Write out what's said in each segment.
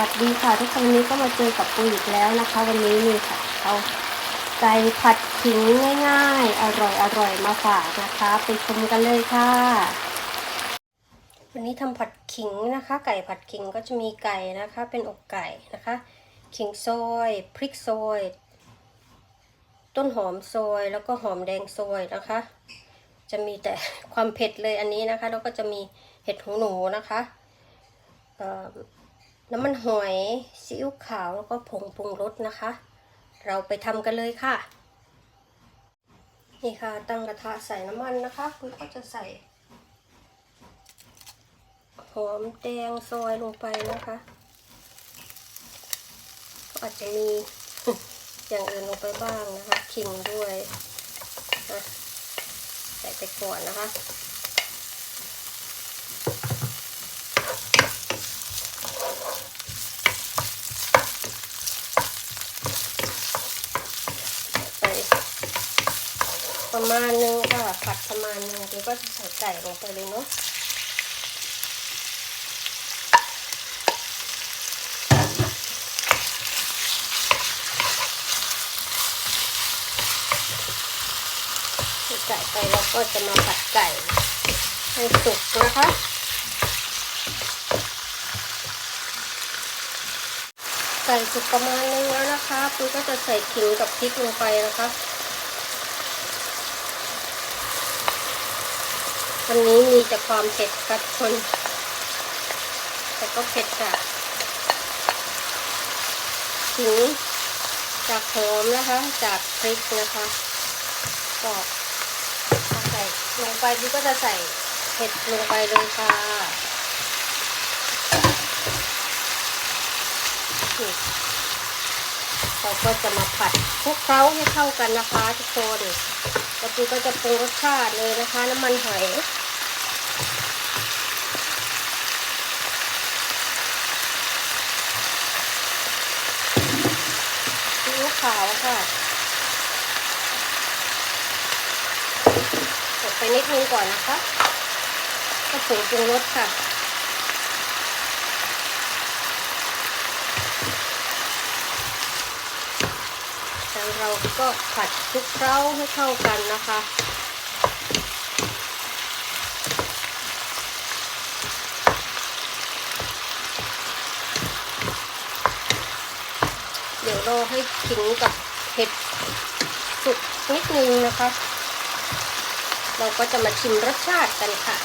วัสดีค่ะทุกคนนี้ก็มาเจอกับปูอีกแล้วนะคะ วันนี้นี่ค่ะเอาไก่ผัดขิงง่ายๆ อร่อยๆมาฝากนะคะ ไปชมกันเลยค่ะ วันนี้ทำผัดขิงนะคะ ไก่ผัดขิงก็จะมีไก่นะคะ เป็นอกไก่นะคะ ขิงซอยพริกซอยต้นหอมซอยแล้วก็หอมแดงซอยนะคะ จะมีแต่ความเผ็ดเลยอันนี้นะคะ แล้วก็จะมีเห็ดหูหนูนะคะเอ่อ น้ำมันหอยซีอิ๊วขาวแล้วก็ผงปรุงรสนะคะ เราไปทำกันเลยค่ะ นี่ค่ะตั้งกระทะใส่น้ำมันนะคะคุณก็จะใส่หอมแดงซอยลงไปนะคะก็อาจจะมีอย่างอื่นลงไปบ้างนะคะขิงด้วยนะใส่ไปก่อนนะคะ ใส่ ประมาณนึงค่ะผัดประมาณนึงเดี๋ยวก็จะใส่ไก่ลงไปเลยเนาะใส่ไก่ไปแล้วก็จะมาผัดไก่ให้สุกนะคะไก่สุกประมาณนึงแล้วนะคะคุณก็จะใส่ขิงกับพริกลงไปนะคะ วันนี้มีแต่ความเผ็ดครับคน แต่ก็เผ็ดจากขิงจากหอมนะคะ จากพริกนะคะก็ใส่ลงไปพี่ก็จะใส่เผ็ดลงไปเลยค่ะ เราก็จะมาผัดคลุกเคล้าให้เข้ากันนะคะทุกคนแล้วพี่ก็จะปรุงรสชาติเลยนะคะ น้ำมันหอยซีอิ๊วขาวค่ะใส่ไปนิดนึงก่อนนะคะก็ผงปรุงรสค่ะ แล้ว เราก็ผัดคลุกเคล้าให้เข้ากันนะคะเดี๋ยวรอให้ขิงกับเห็ดสุกนิดนึงนะคะ เราก็จะมาชิมรสชาติกันค่ะ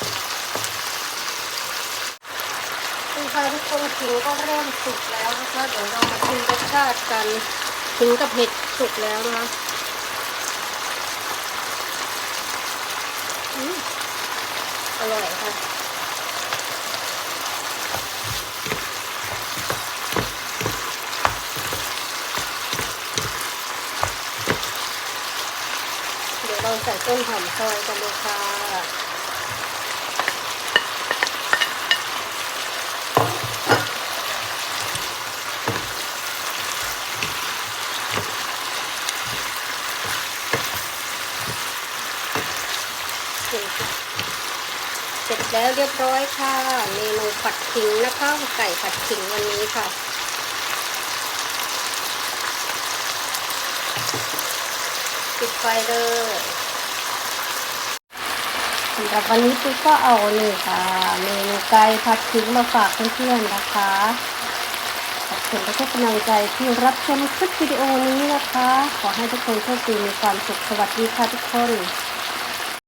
คุณค่ะทุกคนขิงก็เริ่มสุกแล้วนะคะ เดี๋ยวเรามาชิมรสชาติกัน ขิงกับเห็ดสุกแล้วนะคะอร่อยค่ะเดี๋ยวเราใส่ต้นหอมซอยกันเลยค่ะ เสร็จเสร็จแล้วเรียบร้อยค่ะ เมนูผัดขิงนะคะไก่ผัดขิงวันนี้ค่ะปิดไฟเลยสำหรับวันนี้ปุ๊กก็เอานี่ค่ะ เมนูไก่ผัดขิงมาฝากเพื่อนๆนะคะขอบคุณทุกกำลังใจที่รับชมคลิปวิดีโอนี้นะคะ ขอให้ทุกคนโชคดีมีความสุขสวัสดีค่ะทุกคน